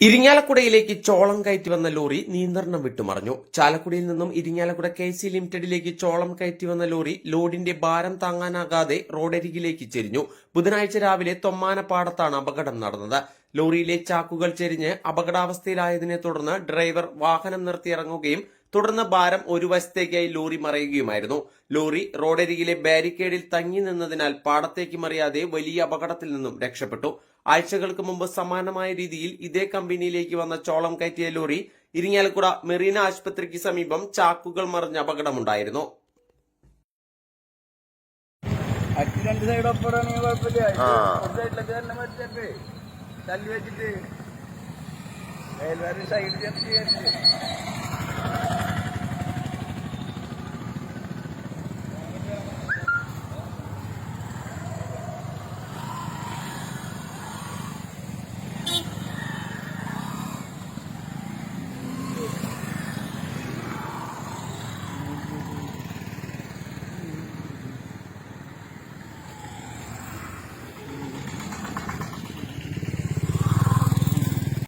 ഇരിങ്ങാലക്കുടയിലേക്ക് ചോളം കയറ്റി വന്ന ലോറി നിയന്ത്രണം വിട്ടുമറിഞ്ഞു. ചാലക്കുടിയിൽ നിന്നും ഇരിങ്ങാലക്കുട കെ സി ലിമിറ്റഡിലേക്ക് ചോളം കയറ്റി വന്ന ലോറി ലോഡിന്റെ ഭാരം താങ്ങാനാകാതെ റോഡരികിലേക്ക് ചെരിഞ്ഞു. ബുധനാഴ്ച രാവിലെ തൊമ്മാനപ്പാടത്താണ് അപകടം നടന്നത്. ലോറിയിലെ ചാക്കുകൾ ചെരിഞ്ഞ് അപകടാവസ്ഥയിലായതിനെ തുടർന്ന് ഡ്രൈവർ വാഹനം നിർത്തിയിറങ്ങുകയും തുടർന്ന് ഭാരം ഒരു വശത്തേക്കായി ലോറി മറയുകയുമായിരുന്നു. ലോറി റോഡരികിലെ ബാരിക്കേഡിൽ തങ്ങി നിന്നതിനാൽ പാടത്തേക്ക് മറിയാതെ വലിയ അപകടത്തിൽ നിന്നും രക്ഷപ്പെട്ടു. ആഴ്ചകൾക്ക് മുമ്പ് സമാനമായ രീതിയിൽ ഇതേ കമ്പനിയിലേക്ക് വന്ന ചോളം കയറ്റിയ ലോറി ഇരിങ്ങാലക്കുട മെറീന ആശുപത്രിക്ക് സമീപം ചാക്കുകൾ മറിഞ്ഞ അപകടമുണ്ടായിരുന്നു. രണ്ട് സൈഡ് കുഴപ്പമില്ല. സൈഡിലൊക്കെ തന്നെ തല്ലി വെച്ചിട്ട്. സൈഡ് ചെന്ന്